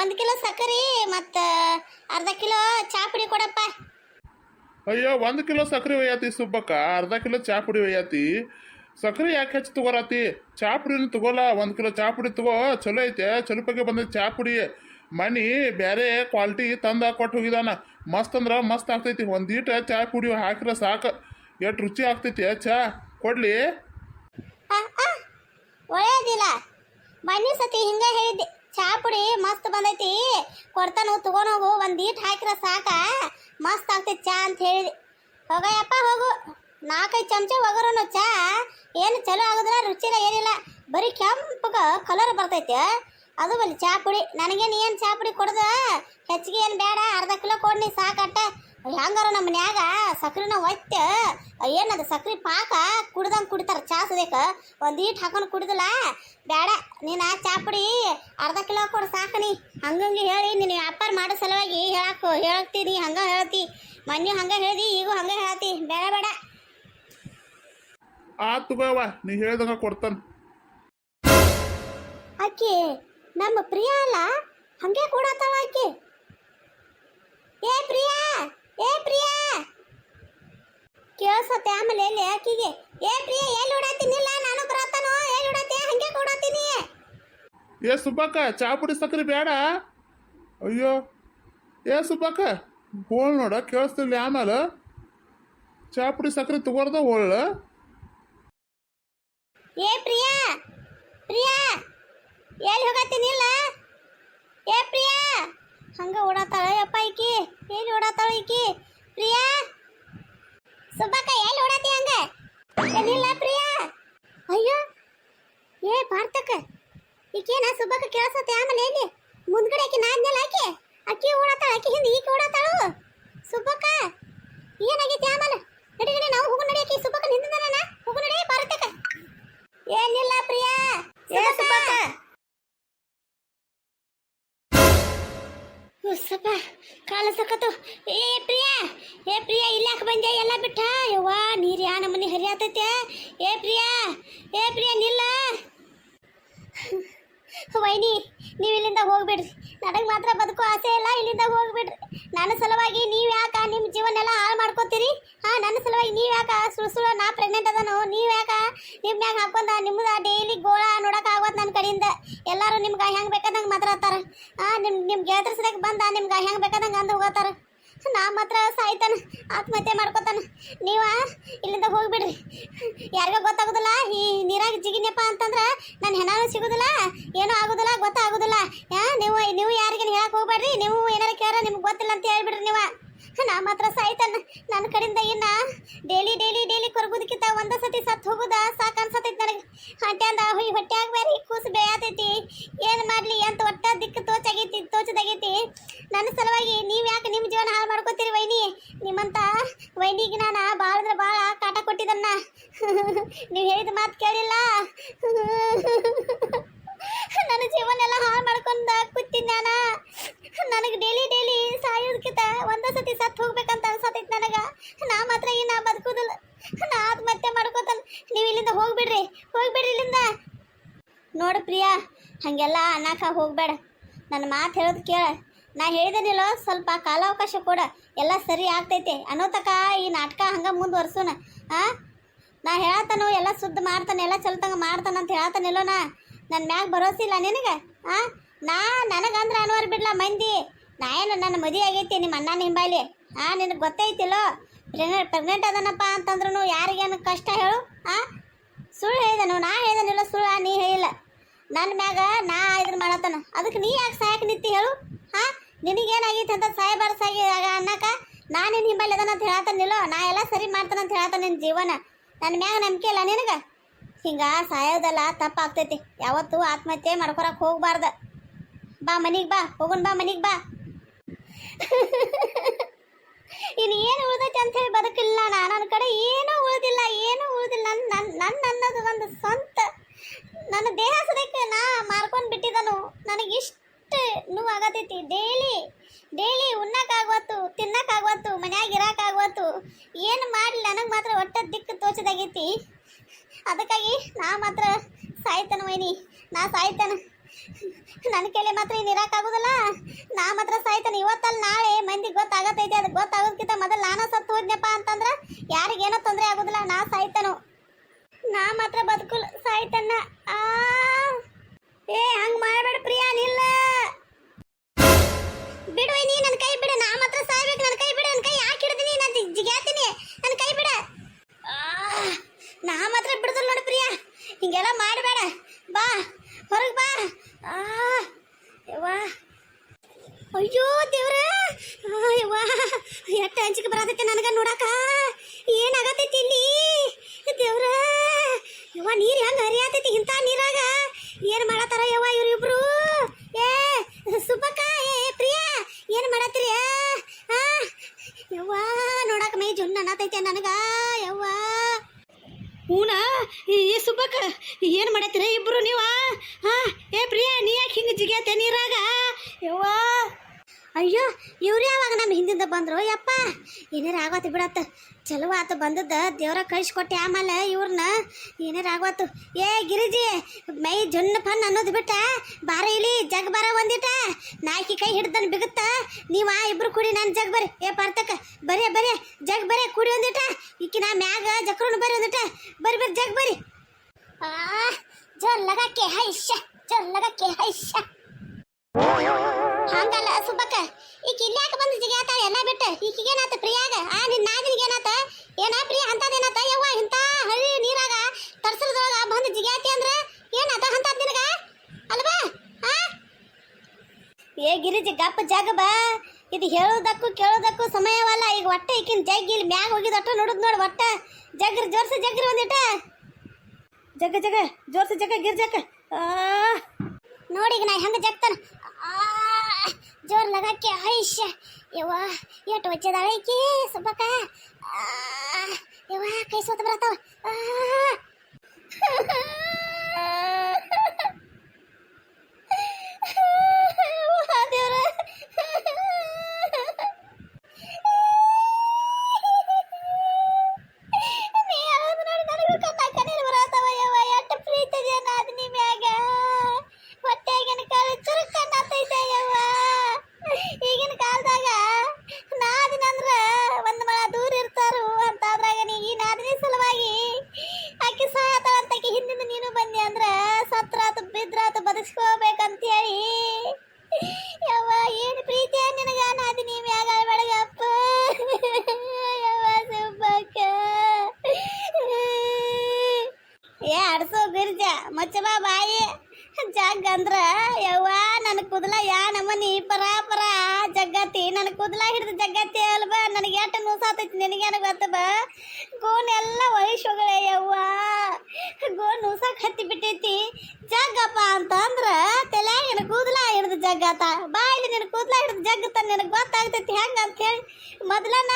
ಒಂದು ಕಿಲೋ ಸಕ್ಕರೆ ಮತ್ತು ಅರ್ಧ ಕಿಲೋ ಚಾ ಪುಡಿ ಕೊಡಪ್ಪ. ಅಯ್ಯೋ ಒಂದು ಕಿಲೋ ಸಕ್ಕರೆ ಒಯ್ಯಾತಿ ಸುಬ್ಬಕ್ಕ ಅರ್ಧ ಕಿಲೋ ಚಾ ಪುಡಿ ಒಯ್ಯಾತಿ. ಸಕ್ಕರೆ ಯಾಕೆ ಹೆಚ್ಚು ತಗೋರಾತಿ? ಚಾ ಪುಡಿನ ತಗೋಲ್ಲ ಒಂದು ಕಿಲೋ ಚಾ ಪುಡಿ ತಗೋ ಚಲೋ ಐತೆ ಚಲೋ ಬಂದ ಚಾ ಪುಡಿ. ಮಣಿ ಬೇರೆ ಕ್ವಾಲಿಟಿ ತಂದು ಕೊಟ್ಟು ಹೋಗಿದಾನ. ಮಸ್ತ್ ಅಂದ್ರೆ ಮಸ್ತ್ ಆಗ್ತೈತಿ ಒಂದೀಟ ಚಾ ಪುಡಿ ಹಾಕಿದ್ರೆ ಸಾಕು. ಎಷ್ಟು ರುಚಿ ಆಗ್ತೈತಿ ಚಾ ಕೊಡ್ಲಿ. ಒಳ್ಳೆಯದಿಲ್ಲ ಮೊನ್ನೆ ಸತಿ ಹಿಂಗೆ ಹೇಳಿದ್ದೆ. ಚಾ ಪುಡಿ ಮಸ್ತ್ ಬಂದೈತಿ. ಕೊಡ್ತಾನು ತಗೊಂಡೋಗು ಒಂದು ಈಟ್ ಹಾಕಿರ ಸಾಕ. ಮಸ್ತ್ ಆಗ್ತೈತಿ ಚಾ ಅಂತ ಹೇಳಿದೆ ಹೋಗಯ್ಯಪ್ಪ, ಹೋಗು. ನಾಲ್ಕೈದು ಚಮಚ ಒಗರುನು ಚಾ. ಏನು ಚಲೋ ಆಗೋದಿಲ್ಲ ರುಚಿಲ್ಲ ಏನಿಲ್ಲ. ಬರೀ ಕೆಂಪಗ ಕಲರ್ ಬರ್ತೈತೆ. ಅದು ಬಲ್ಲಿ ಚಾ ಪುಡಿ. ನನಗೇನು ಏನು ಚಾ ಪುಡಿ ಕೊಡ್ದ? ಹೆಚ್ಚಿಗೆ ಏನು ಬೇಡ. ಅರ್ಧ ಕಿಲೋ ಕೊಡ್ನಿ, ಸಾಕಟ್ಟ. ಹೆಂಗಾರ ನಮ್ಮ ಮನ್ಯಾಗ ಸಕ್ರಿನ ಒತ್ತ ಏನದು ಸಕ್ರಿ ಪಾಕ ಕುಡ್ದಂಗೆ ಕುಡಿತಾರ ಚಾ ಸದೇಕ ಒಂದು ಈಟ್ ಹಾಕೊಂಡು ಕುಡಿದಿಲ್ಲ ಬೇಡ ನೀನು ಆ ಚಾ ಪುಡಿ ಅರ್ಧ ಕಿಲೋ ಕೊಡು ಸಾಕು ನೀ. ಹಂಗಂಗೆ ಹೇಳಿ ನೀನು ವ್ಯಾಪಾರ ಮಾಡೋ ಸಲುವಾಗಿ ಹೇಳಕ್ ಹೇಳ್ತೀನಿ ಹಂಗ ಹೇಳ್ತಿ. ಮೊನ್ನೆ ಹಂಗ ಹೇಳ್ದಿ ಈಗೂ ಹಂಗ ಹೇಳ್ತಿ. ಬೇಡ ಬೇಡ. ಆ ತಗೋವ ನೀ ಹೇಳ್ದಂಗ ಕೊಡ್ತಾನ. ಆಕೆ ನಮ್ಮ ಪ್ರಿಯ ಅಲ್ಲ? ಹಂಗೆ ಕೊಡತ್ತಾಳ ಆಕೆ. ಏ ಪ್ರಿಯಾ! ಏ ಪ್ರಿಯಾ! ಕೇಳ್ಸತ್ತೆ ಆಮೇಲೆ ಎಲ್ಲಿ ಆಕಿಗೆ ಏ ಪ್ರಿಯಾ ಎಲ್ಲಿ ಓಡಾತೀನಿಲ್ಲ ನಾನು ಬರತ್ತಾನೋ ಎಲ್ಲಿ ಓಡಾತಿ ಹಂಗೆ ಕೂಡತ್ತೀನಿ ಏ ಸುಬ್ಬಕ್ಕ ಚಾ ಪುಡಿ ಸಕ್ರಿ ಬೇಡ. ಅಯ್ಯೋ. ಏ ಸುಬ್ಬಕ್ಕ ಹೋಳ್ ನೋಡ ಕೇಳಿಸ್ತಿಲ್ಲ ಆಮೇಲೆ. ಚಾ ಪುಡಿ ಸಕ್ರಿ ತಗೋರ್ದ ಹೋಳ. ಏ ಪ್ರಿಯಾ ಪ್ರಿಯಾ ಎಲ್ಲಿ ಹೋಗತ್ತೀನಿಲ್ಲ ಏ ಪ್ರಿಯಾ ಹಂಗ ಈಕಿ ಎಲ್ಲಿ ಓಡಾತಾಳ ಈಕಿ? ಪ್ರಿಯಾ? ಸುಬ್ಬಕ್ಕ ಎಲ್ಲಿ ಓಡಾತಿ ಹಂಗ? ಏನಿಲ್ಲ ಪ್ರಿಯಾ? ಅಯ್ಯೋ. ಏ ಭಾರತಕ್ಕ ಈಕೇನ ಸುಬ್ಬಕ್ಕ ಕೇಳಿಸತ್ತೆ ಆಮೇಲೆ ಎಲ್ಲಿ? ಮುಂದ್ಗಡೆ ಆಕಿ ನಾದ್ನೆಲ್ಲ ಆಕಿ? ಅಕ್ಕಿ ಓಡಾತಾಳ ಆಕಿ ಹಿಂದೆ ಈಕಿ ಓಡಾತಾಳು ಸುಬ್ಬಕ್ಕ. ಏನಾಗೈತಿ ಆಮೇಲೆ? ನಡಿ ನಡಿ, ನಾವು ಹೋಗು ನಡಿ ಆಕಿ. ಸುಬ್ಬಕ್ಕ ನಿಂತಿದ್ದಾನ ಹೋಗು ನಡಿ ಭಾರತಕ್ಕ ಏನಿಲ್ಲ ಪ್ರಿಯಾ? ಏ, ಸುಬ್ಬಕ್ಕ. ಉಸ್ಸಪ್ಪ, ಕಾಲ ಸಕತ್ತು ಏ ಪ್ರಿಯಾ ಏ ಪ್ರಿಯಾ, ಇಲ್ಲಾಕ ಬಂದೆ, ಎಲ್ಲ ಬಿಟ್ಟ? ಯವ್ವ, ನೀರು ಯಾ ನಮ್ಮನೆ ಹರಿಯಾತೈತೆ? ಏ ಪ್ರಿಯಾ ಏ ಪ್ರಿಯಾ, ನಿಲ್ಲ. ವೈನಿ, ನೀವು ಇಲ್ಲಿಂದ ಹೋಗ್ಬಿಡ್ರಿ. ನನಗೆ ಮಾತ್ರ ಬದುಕು ಆಸೆ ಇಲ್ಲ, ಇಲ್ಲಿಂದ ಹೋಗ್ಬಿಡ್ರಿ. ನನ್ನ ಸಲುವಾಗಿ ನೀವು ಯಾಕ ನಿಮ್ಮ ಜೀವನ ಎಲ್ಲ ಹಾಳು ಮಾಡ್ಕೋತೀರಿ? ಹಾಂ, ನನ್ನ ಸಲುವಾಗಿ ನೀವು ಯಾಕ ಸುಳ್ಳು ಸುಳ್ಳು, ನಾ ಪ್ರೆಗ್ನೆಂಟ್ ಅದನು? ನೀವು ಯಾಕ ನಿಮ್ಮ ಮ್ಯಾಗ ಹಾಕೊಂಡ ನಿಮ್ದು ಡೈಲಿ ಗೋಳ ನೋಡಕ್ ಆಗೋದು ನನ್ನ ಕಡೆಯಿಂದ? ಎಲ್ಲರೂ ನಿಮ್ಗೆ ಹೆಂಗೆ ಬೇಕಾದಂಗೆ ಮಾತಾಡ್ತಾರೆ? ಹಾಂ ನಿಮ್ಮ ನಿಮ್ಮ ಗೆಳತರ ಬಂದ ನಿಮ್ಗೆ ಹೆಂಗೆ ಬೇಕಾದಂಗೆ ಅಂದು ಹೋಗತ್ತಾರ ನಾ ಮಾತ್ರ ಸಾಯ್ತಾನ, ಆತ್ಮಹತ್ಯೆ ಮಾಡ್ಕೋತಾನೆ. ನೀವ ಇಲ್ಲಿಂದ ಹೋಗ್ಬಿಡ್ರಿ. ಯಾರಿಗೋ ಗೊತ್ತಾಗೋದಿಲ್ಲ, ಈ ನೀರಾಗ ಜಿಗಿನಪ್ಪ ಅಂತಂದ್ರೆ ನನ್ನ ಹೆಣಾನು ಸಿಗೋದಿಲ್ಲ. ಏನೂ ಆಗೋದಿಲ್ಲ, ಗೊತ್ತಾಗೋದಿಲ್ಲ. ನೀವು ನೀವು ಯಾರಿಗೆ ಹೇಳಕ್ ಹೋಗ್ಬೇಡ್ರಿ? ನೀವು ಏನಾರ ಕೇಳ ನಿಮ್ಗೆ ಗೊತ್ತಿಲ್ಲ ಅಂತ ಹೇಳ್ಬಿಡ್ರಿ ನೀವು. ನಾ ಮಾತ್ರ ಸಾಯ್ತಾನ. ನನ್ನ ಕಡೆಯಿಂದ ಇನ್ನ ಡೈಲಿ, ಡೇಲಿ, ಡೈಲಿ ಕೊರಗುದಕ್ಕಿಂತ ಒಂದ ಸತಿ ಸತ್ ಹೋಗುದ ಸಾಕು ಅನ್ಸತೈತಿ ನನಗೆ. ಹೊಟ್ಟೆಂದ ಹುಯ್, ಹೊಟ್ಟೆ ಆಗ್ಬೇರಿ ಕೂಸು ಬೇಯತೈತಿ. ಏನ್ ಮಾಡ್ಲಿ ಅಂತ ಒಟ್ಟ ದಿಕ್ಕು ತೋಚಾಗೈತಿ, ತೋಚದಾಗೈತಿ. ನನ್ನ ಸಲುವಾಗಿ ನೀವ್ ಯಾಕೆ ನಿಮ್ಮ ಜೀವನ ಹಾಳು ಮಾಡ್ಕೋತೀರಿ ವೈನಿ? ನಿಮ್ಮಂತ ವೈನಿಗೆ ನಾನು ಭಾಳ ಅಂದ್ರೆ ಭಾಳ ಕಾಟ ಕೊಟ್ಟಿದ್ದನ್ನ ನೀವು ಹೇಳಿದ ಮಾತು ಕೇಳಿಲ್ಲ. ನನ್ನ ಜೀವನ ಎಲ್ಲ ಹಾಳು ಮಾಡ್ಕೊಂಡ ಕೂತೀನಿ ನಾನು. ನನಗೆ ಡೈಲಿ ಡೈಲಿ ಸಾಯೋದಕ್ಕಿಂತ ಒಂದ ಸತಿ ಸತ್ತು ಹೋಗ್ಬೇಕಂತ ಅನ್ಸತೈತಿ ನನಗ. ನಾ ಮಾತ್ರ ಈ ನಾ ಬದುಕುದಿಲ್ಲ. ನಾ ಆತ್ಮಹತ್ಯೆ ಮಾಡ್ಕೋತಾನೆ ನೀವು ಇಲ್ಲಿಂದ ಹೋಗ್ಬಿಡ್ರಿ. ಹೋಗ್ಬಿಡ್ರಿ ಇಲ್ಲಿಂದ. ನೋಡು ಪ್ರಿಯಾ, ಹಾಗೆಲ್ಲ ಅನ್ನಕ ಹೋಗ್ಬೇಡ. ನನ್ನ ಮಾತು ಹೇಳೋದು ಕೇಳ. ನಾ ಹೇಳಿದೇನಿಲ್ಲ ಸ್ವಲ್ಪ ಕಾಲಾವಕಾಶ ಕೊಡ. ಎಲ್ಲ ಸರಿ ಆಗ್ತೈತೆ. ಅನ್ನೋ ತಕ ಈ ನಾಟಕ ಹಂಗೆ ಮುಂದುವರ್ಸೋಣ. ಆ? ನಾ ಹೇಳ್ತಾನೋ ಎಲ್ಲ ಶುದ್ಧ ಮಾಡ್ತಾನೆ, ಎಲ್ಲ ಚಲ್ತಂಗ ಮಾಡ್ತಾನಂತ ಹೇಳ್ತಾನಿಲ್ಲೋ ನಾ. ನನ್ನ ಮ್ಯಾಗ ಭರೋಸೆ ಇಲ್ಲ ನಿನಗೆ? ಆ? ನಾ ನನಗಂದ್ರೆ ಅನ್ವರ್ ಬಿಡ್ಲ ಮಂದಿ? ನಾ ಏನು ನನ್ನ ಮದುವೆ ಆಗೈತಿ ನಿಮ್ಮ ಅಣ್ಣ ಹಿಂಬಾಲಿ? ಆ, ನಿನಗೆ ಗೊತ್ತೈತಿಲ್ಲೋ? ಪ್ರೆಗ್ನೆಂಟ್ ಪ್ರೆಗ್ನೆಂಟ್ ಅದನಪ್ಪ ಅಂತಂದ್ರೂ ಯಾರಿಗೇನು ಕಷ್ಟ ಹೇಳು? ಆ? ಸುಳ್ಳು ಹೇಳಿದನು, ನಾ ಹೇಳಿದನಿಲ್ಲ ಸುಳ್ಳು, ನೀ ಹೇಳಿಲ್ಲ. ನನ್ನ ಮ್ಯಾಗ ನಾ ಇದನ್ನ ಮಾಡತ್ತಾನ. ಅದಕ್ಕೆ ನೀ ಯಾಕೆ ಸಾಯಕ್ಕೆ ನಿಂತಿ ಹೇಳು? ಹಾ ನಿನಗೇನಾಗೈತಿ ಅಂತ ಸಾಯ ಬರ್ಸಾಗಿ ಅನ್ನಕ ನಾನು ನಿನ್ನ ಹಿಂಬಲ್ಲಿ ಅದನ್ನ ಅಂತ ಹೇಳ್ತಾನಿಲ್ಲೋ? ನಾ ಎಲ್ಲ ಸರಿ ಮಾಡ್ತಾನಂತ ಹೇಳ್ತಾನೆ ನಿನ್ನ ಜೀವನ. ನನ್ನ ಮ್ಯಾಗ ನಂಬಿಕೆ ಇಲ್ಲ ನಿನಗೆ? ಹಿಂಗ ಸಾಯೋದಲ್ಲ ತಪ್ಪಾಗ್ತೈತಿ. ಯಾವತ್ತೂ ಆತ್ಮಹತ್ಯೆ ಮಾಡ್ಕೊರಕ್ ಹೋಗ್ಬಾರ್ದ. ಬಾ ಮನಿಗೆ ಬಾ ಹೋಗೋಣ ಬಾ ಮನಿಗೆ ಬಾ. ಇನ್ನು ಏನು ಉಳ್ದೈತಿ ಅಂತ ಹೇಳಿ ಬದುಕಿಲ್ಲ ನಾನು. ನನ್ನ ಕಡೆ ಏನೂ ಉಳ್ದಿಲ್ಲ ಏನೂ ಉಳ್ದಿಲ್ಲ. ನನ್ನ ನನ್ನ ಅನ್ನೋದು ಒಂದು ಸ್ವಂತ, ನನ್ನ ದೇಹ ಸದಕ್ಕೆ ನಾ ಮಾರ್ಕೊಂಡು ಬಿಟ್ಟಿದನು ನನಗೆ ಇಷ್ಟು ನೋವು ಆಗತೈತಿ ಡೈಲಿ ಡೈಲಿ ಉಣ್ಣಕ್ಕಾಗ್ವತ್ತು, ತಿನ್ನಕ್ಕಾಗ್ವತ್ತು, ಮನ್ಯಾಗ ಇರಕ್ಕಾಗ್ವತ್ತು ಏನು ಮಾಡಲಿ? ನನಗೆ ಮಾತ್ರ ಒಟ್ಟ ದಿಕ್ಕು ತೋಚದಾಗೈತಿ. ಅದಕ್ಕಾಗಿ ನಾ ಮಾತ್ರ ಸಾಯ್ತಾನ ವೈನಿ. ನಾ ಸಾಯ್ತಾನ. ನನ್ನ ಕೈಲಿ ಮಾತ್ರ ಇರಕ್ಕಾಗೋದಿಲ್ಲ ನಾ ಮಾತ್ರ ಸಾಯ್ತಾನೆ. ಇವತ್ತಲ್ಲಿ ನಾಳೆ ಮಂದಿಗೆ ಗೊತ್ತಾಗತ್ತೈತಿ. ಅದು ಗೊತ್ತಾಗೋದಕ್ಕಿಂತ ಮೊದಲು ನಾನು ಸತ್ತು ಹೋದ್ನಪ್ಪ ಅಂತಂದ್ರೆ ಯಾರಿಗೇನೋ ತೊಂದರೆ ಆಗೋದಿಲ್ಲ. ನಾ ಸಾಯ್ತಾನು. ನಾ ಮಾತ್ರ ಬದುಕುಲ್ ಸಾಯ್ತಾನ. ಆ. ಏ, ಹಂಗ ಮಾಡಬೇಡ ಪ್ರಿಯಾ, ನಿಲ್ಲ. ಬಿಡು ನೀ ನನ್ನ ಕೈ ಬಿಡು. ನಾ ಮಾತ್ರ ಸಾಯ್ಬೇಕು. ನನ್ನ ಕೈ ಯಾಕೆ ಹಿಡ್ದೀನಿ ನಾನು ಜಿಗ್ಯಾತೀನಿ ನನ್ನ ಕೈ ಬಿಡ ಆ, ನಾ ಮಾತ್ರ ಬಿಡುದಿಲ್ಲ ನೋಡು ಪ್ರಿಯಾ ಹಿಂಗೆಲ್ಲ ಮಾಡಬೇಡ ಬಾ ಹೊರಗೆ ಬಾ ಆ ಯವ್ವಾ ಅಯ್ಯೋ ದೇವ್ರ ಯವ್ವ ಎಟ್ಟ ಅಂಜಿಕೆ ಬರತೈತೆ ನನಗ ನೋಡಾಕ ಏನಾಗತೈತಿ ಇಲ್ಲಿ ದೇವ್ರ ಯವ್ವ, ನೀರ್ ಹೆಂಗೆ ಹರಿಯಾತೈತಿ ಇಂಥ ನೀರಾಗ ಏನ್ ಮಾಡತ್ತಾರ ಯವ್ವ ಇವ್ರಿಬ್ರು? ಏ, ಸುಬ್ಬಕ್ಕ, ಏ ಪ್ರಿಯಾ, ಏನ್ ಮಾಡತ್ತೀರಿ? ಯವ್ವ, ನೋಡಾಕ ಮೈ ಜುನ್ ಅನ್ನತೈತೆ ನನಗ, ಯವ್ವ. ಹೂನಾ, ಏ ಸುಬ್ಬಕ್ಕ, ಏನು ಮಾಡತ್ತೀರ ಇಬ್ರು ನೀವ? ಹಾ ಏ, ಪ್ರಿಯಾ, ನೀ ಯಾಕೆ ಹಿಂಗೆ ಜಿಗ್ಯಾತೆ ನೀರಾಗ? ಯವ್ವಾ ಅಯ್ಯೋ, ಇವ್ರು ಯಾವಾಗ ನಮ್ಮ ಹಿಂದಿಂದ ಬಂದರು? ಯಪ್ಪ, ಏನಾರ ಆಗತ್ತೆ ಬಿಡತ್ತ ಚಲೋ ಆತು ಬಂದದ್ದು. ದೇವ್ರ ಕಳಿಸ್ಕೊಟ್ಟೆ ಆಮೇಲೆ ಇವ್ರನ್ನ. ಏನಾರ ಆಗತ್ತು ಏ, ಗಿರಿಜಿ, ಮೈ ಜೊನ್ನ ಪನ್ ಅನ್ನೋದು ಬಿಟ್ಟ. ಬಾರ ಇಲ್ಲಿ ಜಗ್ ಬಾರ ಒಂದಿಟ. ನಾಯ್ಕಿ ಕೈ ಹಿಡ್ದನ್ ಬಿಗುತ್ತ. ನೀವ ಇಬ್ರು ಕುಡಿ ನಾನು ಜಗ್ ಬರ್ರಿ. ಏ ಪಾರ್ತಕ ಬರೇ ಬರೇ ಜಗ್ ಬರೇ ಕುಡಿ ಒಂದಿಟ. ಈಕಿ ನಾ ಮ್ಯಾಗ ಜಕ್ರನು ಬರ್ರಿ ಒಂದಿಟ. ಬರಿ ಬರಿ ಜಗ್ ಬರ್ರಿ. ಆ, ಜೋರ್ ಲಗಕ್ಕೆ ಹೈಶ್ಯ ಜೋರ್ ಲಗಕ್ಕೆ ಹೈಶ. ಹಂಗಲ್ಲ, ಸುಬ್ಬಕ್ಕ. ಈಗ ಇಲ್ಲಿ ಯಾಕೆ ಬಂದು ಜಿಗ್ಯಾತ ಎಲ್ಲ ಬಿಟ್ಟು. ಈಕಿಗೇನಾತ ಪ್ರಿಯಾಗ? ಆ ನಿನ್ನ ನಾದಿನಿಗೇನಾತ? ಏನ ಪ್ರಿಯ ಅಂತದೇನಾತ? ಯವ್ವ ಇಂತ ಹಳ್ಳಿ ನೀರಾಗ ತರ್ಸರದೊಳಗ ಬಂದು ಜಿಗ್ಯಾತಿ ಅಂದ್ರೆ ಏನಾತ ಅಂತ ನಿನಗ? ಅಲ್ವಾ? ಆ? ಏ, ಗಿರಿಜಿ, ಗಪ್ಪ ಜಾಗ ಬಾ ಇದು ಹೇಳೋದಕ್ಕೂ ಕೇಳೋದಕ್ಕೂ ಸಮಯವಲ್ಲ. ಈಗ ಒಟ್ಟೆ ಈಕಿನ ಜಗ್ ಇಲ್ಲಿ ಮ್ಯಾಗ ಹೋಗಿದಟ್ಟ ನೋಡುದ್ ನೋಡಿ ಒಟ್ಟ. ಜಗ್ರ, ಜೋರ್ಸಿ ಜಗ್ರ ಒಂದಿಟ ಜಗ ಜಗ, ಜೋರ್ಸಿ ಜಗ ಗಿರ್ಜಕ್ಕ ಈಗ ನಾ ಹೆಂಗ ಜಗ್ತಾನ? ಆ, ಜೋರ್ ಲಗಕ್ಕೆ ಐಶ ಯವ್ವ ಎಷ್ಟು ಒಚ್ಚದಾಳ ಈಕಿ ಸುಬ್ಬಕ್ಕ ಆ, ಯವ್ವ ಕೈ ಸೋತ ಬರತಾವ ಆ. ಯವ್ವ, ದೇವ್ರೇ. ನೀ ಹೇಳೋದು ನೋಡಿ ನನಗೂ ಕಣ್ಣ ಕಣ್ಣೀರು ಬರತಾವ ಯವ್ವ ಎಷ್ಟು ಪ್ರೀತಿ ಇದೆ ನಾದಿನಿ ಮ್ಯಾಗ ಹೊಟ್ಟೆಗಿನ ಕಾಲು ಚುರುಕ್ ಕಣ್ಣಾತೈತೆ ಯವ್ವ ಈಗಿನ ಕಾಲದಾಗ ನಾದಿನ ಅಂದ್ರ ಒಂದ್ ಮಳ ದೂರ ಇರ್ತಾರು ಅಂತ ಅದ್ರಾಗ ನೀ ಈ ನಾದಿನಿ ಸಲುವಾಗಿ ಆಕಿ ಸಾಯತಾಳ ಅಂತ ಆಕಿ ಹಿಂದಿಂದ ನೀನು ಬಂದಿ ಅಂದ್ರ ಸತ್ರಾತು ಬಿದ್ರಾತು ಬದುಕೋಬೇಕಂತ ಹೇಳಿ ಯವ್ವ, ಏನು ಪ್ರೀತಿ ನಿನಗ? ನಾದಿನಿ ಮ್ಯಾಗ ಬೆಳಗಪ್ಪ ಯವ್ವ, ಸುಬ್ಬಕ್ಕ. ಏ ಅಡ್ಸೋ ಗಿರ್ಜ, ಮಚ್ಚಬಾ ಬಾಯಿ. ಜಾಗ ಅಂದ್ರ ಕುದಲ ಯಾ ನಮ್ಮನಿ ಪರ ಪರ ಜಗ್ಗತಿ. ನನ್ನ ಕುದಲ ಹಿಡಿದ ಜಗ್ಗತಿ ಅಲ್ವಾ? ನನಗೆ ಎಷ್ಟು ನೂಸಾತೈತಿ ನಿನಗೇನು ಗೊತ್ತಬ ಗೋನ್ ಎಲ್ಲ ವಯಸ್ಸುಗಳೇ ಯವ್ವ. ಗೋ ನೂಸಾಕ್ ಹತ್ತಿ ಬಿಟ್ಟೈತಿ. ಜಗ್ಗಪ್ಪ ಅಂತ ಅಂದ್ರ ತಲೆಯಾಗಿನ ಕೂದಲ ಹಿಡಿದು ಜಗ್ಗತ. ಬಾಯಿಲಿ ನಿನ್ನ ಕೂದಲ ಹಿಡಿದು ಜಗ್ಗತ ನಿನಗೆ ಗೊತ್ತಾಗ್ತೈತಿ ಹೆಂಗ ಅಂತ ಹೇಳಿ ಮೊದಲನ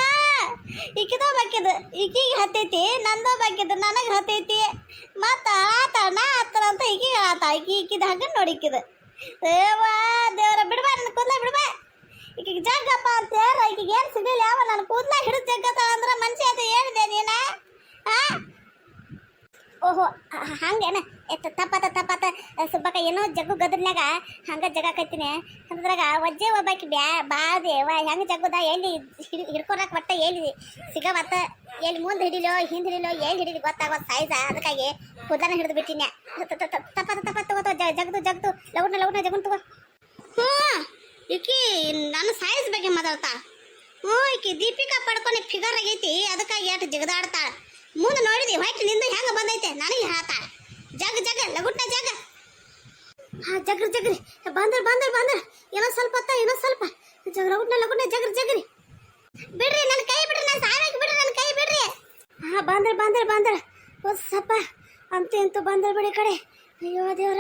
ಈಕಿದ ಬಾಕಿದ ಈಕಿಗೆ ಹತ್ತೈತಿ ನಂದ ಬಾಕಿದ ನನಗೆ ಹತ್ತೈತಿ. ಮತ್ತ ಆತ ನಾ ಅಂತ ಈಕಿಗೆ ಆತ. ಈಕಿ ಈಕಿದ ಹಂಗ ನೋಡಿಕಿದ ಏವಾ ದೇವರ, ಬಿಡ್ಬಾ, ನನ್ನ ಕೂದಲ ಬಿಡ್ಬಾ. ಈಕಿಗೆ ಜಗ್ಗಪ್ಪ ಅಂತ ಹೇಳ ಈಕಿಗೆ ಏನು ಸಿಗಲಿಲ್ಲ ಯಾವ ನನ್ನ ಕೂದಲ ಹಿಡಿದು ಜಗ್ಗತ್ತ ಅಂದ್ರ ಮನ್ಸಿ ಅಂತ ಹೇಳಿದೆ ನೀನ ಆ ಓಹೋ ಹಂಗೇನ ಎತ್ತ ತಪ್ಪತ್ತ ತಪ್ಪತ್ತ ಸುಬ್ಬಕ್ಕ ಏನೋ ಜಗ್ಗು ಗದ್ರನ್ಯಾಗ ಹಂಗ ಜಗಾಕತ್ತೀನಿ ಅಂದ್ರಾಗ ಒಜ್ಜೆ ಒಬ್ಬಾಕಿ ಬ್ಯಾ ಬಾದೆ ವ ಹೆಂಗ ಜಗ್ಗುದ, ಎಲ್ಲಿ ಹಿಡಿ, ಹಿಡ್ಕೊಳಕ್ ಒಟ್ಟ ಎಲ್ಲಿ ಸಿಗವತ್ತ, ಎಲ್ಲಿ ಮುಂದೆ ಹಿಡಿಲೋ, ಹಿಂದೆ ಹಿಡಿಲೋ, ಎಲ್ಲಿ ಹಿಡಿಲಿ ಗೊತ್ತಾಗೋ ಸೈಜ ಅದಕ್ಕಾಗಿ ಕುದನ ಹಿಡಿದು ಬಿಟ್ಟಿನಿ ತಪ್ಪತ್ತ ತಪ್ಪತ್ತ ತಗೋತ ಜಗ್ದು ಜಗ್ದು ಲೌಡ್ನ ಲೌಡ್ನ ಜಗುನ್ ತಗೋ ಹ್ಞೂ, ಈಕಿ ನನ್ನ ಸೈಜ್ ಬಗ್ಗೆ ಮಾತಾಡ್ತಾ. ಹ್ಞೂ, ಈಕಿ ದೀಪಿಕಾ ಪಡ್ಕೊಂಡು ಫಿಗರ್ ಆಗೈತಿ, ಅದಕ್ಕಾಗಿ ಎಷ್ಟು ಜಿಗದಾಡ್ತಾಳ ಮುಂದೆ ನೋಡಿದಿ ಹೊಯ್ಟ್ನಿಂದ ಹೆಂಗ ಬಂದೈತೆ? ನನಗೆ ಹೇಳ್ತಾಳ ಜಗ್, ಜಗ, ಲಗುಟ್ಟ ಜಗ. ಹಾ, ಜಗ್ರಿ ಜಗ್ರಿ. ಬಂದ್ರ ಬಂದ್ರ ಬಂದ್ರ. ಏನೋ ಸ್ವಲ್ಪ ಹೊತ್ತ ಏನೋ ಸ್ವಲ್ಪ. ಜಗ ಲಗುಟ್ಟ ಲಗುಟ್ಟ, ಜಗ್ರಿ ಜಗ್ರಿ. ಬಿಡ್ರಿ ನನ್ನ ಕೈ ಬಿಡ್ರಿ ನನ್ನ ಸಾಯ್ಬೇಕು ಬಿಡ್ರಿ ನನ್ನ ಕೈ ಬಿಡ್ರಿ. ಹಾ, ಬಂದ್ರ ಬಂದ್ರ ಬಂದ್ರ. ಸ್ವಲ್ಪ. ಅಂತೂ, ಇಂತೂ ಬಂದ್ರ ಬಿಡಿ ಕಡೆ. ಅಯ್ಯೋ ದೇವ್ರ.